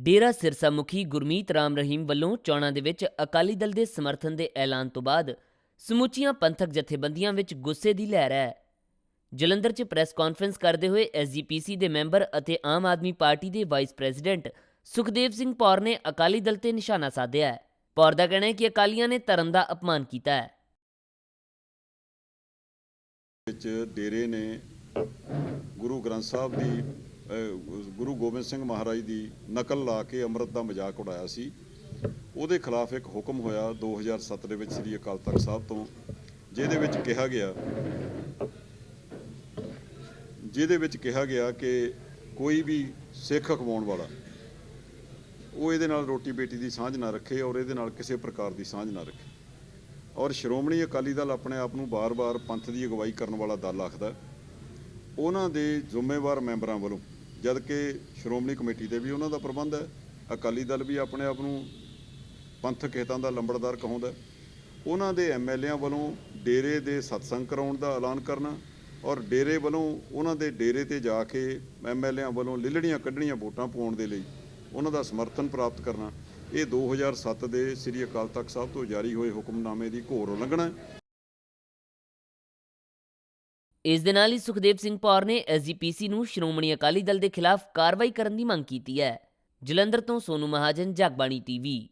ਡੇਰਾ ਸਿਰਸਾ ਮੁਖੀ ਗੁਰਮੀਤ ਰਾਮ ਰਹੀਮ ਵੱਲੋਂ ਚੋਣਾਂ ਦੇ ਵਿੱਚ ਅਕਾਲੀ ਦਲ ਦੇ ਸਮਰਥਨ ਦੇ ਐਲਾਨ ਤੋਂ ਬਾਅਦ ਸਮੁੱਚੀਆਂ ਪੰਥਕ ਜਥੇਬੰਦੀਆਂ ਵਿੱਚ ਗੁੱਸੇ ਦੀ ਲਹਿਰ ਹੈ। ਜਲੰਧਰ 'ਚ ਪ੍ਰੈਸ ਕਾਨਫਰੰਸ ਕਰਦੇ ਹੋਏ ਐਸਜੀਪੀਸੀ ਦੇ ਮੈਂਬਰ ਅਤੇ ਆਮ ਆਦਮੀ ਪਾਰਟੀ ਦੇ ਵਾਈਸ ਪ੍ਰੈਜ਼ੀਡੈਂਟ ਸੁਖਦੇਵ ਸਿੰਘ ਪੌਰ ਨੇ ਅਕਾਲੀ ਦਲ ਤੇ ਨਿਸ਼ਾਨਾ ਸਾਧਿਆ ਹੈ। ਪੌਰ ਦਾ ਕਹਿਣਾ ਹੈ ਕਿ ਅਕਾਲੀਆਂ ਨੇ ਧਰਮ ਦਾ ਅਪਮਾਨ ਕੀਤਾ ਹੈ। ਵਿੱਚ ਡੇਰੇ ਨੇ ਗੁਰੂ ਗ੍ਰੰਥ ਸਾਹਿਬ ਦੀ ਗੁਰੂ ਗੋਬਿੰਦ ਸਿੰਘ ਮਹਾਰਾਜ ਦੀ ਨਕਲ ਲਾ ਕੇ ਅੰਮ੍ਰਿਤ ਦਾ ਮਜ਼ਾਕ ਉਡਾਇਆ ਸੀ। ਉਹਦੇ ਖਿਲਾਫ ਇੱਕ ਹੁਕਮ ਹੋਇਆ 2007 ਦੇ ਵਿੱਚ ਸ੍ਰੀ ਅਕਾਲ ਤਖਤ ਸਾਹਿਬ ਤੋਂ, ਜਿਹਦੇ ਵਿੱਚ ਕਿਹਾ ਗਿਆ, ਜਿਹਦੇ ਵਿੱਚ ਕਿਹਾ ਗਿਆ ਕਿ ਕੋਈ ਵੀ ਸਿੱਖ ਅਖਵਾਉਣ ਵਾਲਾ, ਉਹ ਇਹਦੇ ਨਾਲ ਰੋਟੀ ਬੇਟੀ ਦੀ ਸਾਂਝ ਨਾ ਰੱਖੇ ਔਰ ਇਹਦੇ ਨਾਲ ਕਿਸੇ ਪ੍ਰਕਾਰ ਦੀ ਸਾਂਝ ਨਾ ਰੱਖੇ। ਔਰ ਸ਼੍ਰੋਮਣੀ ਅਕਾਲੀ ਦਲ ਆਪਣੇ ਆਪ ਨੂੰ ਬਾਰ-ਬਾਰ ਪੰਥ ਦੀ ਅਗਵਾਈ ਕਰਨ ਵਾਲਾ ਦਲ ਆਖਦਾ ਉਹਨਾਂ ਦੇ ਜ਼ਿੰਮੇਵਾਰ ਮੈਂਬਰਾਂ ਵੱਲੋਂ ਜਦ ਕਿ ਸ਼੍ਰੋਮਣੀ ਕਮੇਟੀ ਦੇ ਵੀ ਉਹਨਾਂ ਦਾ ਪ੍ਰਬੰਧ ਹੈ। ਅਕਾਲੀ ਦਲ ਵੀ ਆਪਣੇ ਆਪ ਨੂੰ ਪੰਥਕ ਹਿੱਤਾਂ ਦਾ ਲੰਬੜਦਾਰ ਕਹਾਉਂਦਾ ਉਹਨਾਂ ਦੇ ਐਮਐਲਏਆਂ ਵੱਲੋਂ ਡੇਰੇ ਦੇ ਸਤਸੰਗ ਕਰਾਉਣ ਦਾ ਐਲਾਨ ਕਰਨਾ ਔਰ ਡੇਰੇ ਵੱਲੋਂ ਉਹਨਾਂ ਦੇ ਡੇਰੇ ਤੇ ਜਾ ਕੇ ਐਮਐਲਏਆਂ ਵੱਲੋਂ ਲਿਲੜੀਆਂ ਕੱਢਣੀਆਂ ਵੋਟਾਂ ਪਾਉਣ ਦੇ ਲਈ ਉਹਨਾਂ ਦਾ ਸਮਰਥਨ ਪ੍ਰਾਪਤ ਕਰਨਾ। ਇਹ 2007 ਦੇ ਸ੍ਰੀ ਅਕਾਲ ਤਖਤ ਸਾਹਿਬ ਤੋਂ ਜਾਰੀ ਹੋਏ ਹੁਕਮਨਾਮੇ ਦੀ ਘੋਰ ਉਲੰਘਣਾ ਹੈ। ਇਸ ਦੇ ਨਾਲ ਹੀ ਸੁਖਦੇਵ ਸਿੰਘ ਪੌਰ ਨੇ ਐਸਜੀਪੀਸੀ ਨੂੰ ਸ਼੍ਰੋਮਣੀ ਅਕਾਲੀ ਦਲ ਦੇ ਖਿਲਾਫ ਕਾਰਵਾਈ ਕਰਨ ਦੀ ਮੰਗ ਕੀਤੀ ਹੈ। ਜਲੰਧਰ ਤੋਂ ਸੋਨੂ ਮਹਾਜਨ, ਜਗਬਾਣੀ ਟੀਵੀ।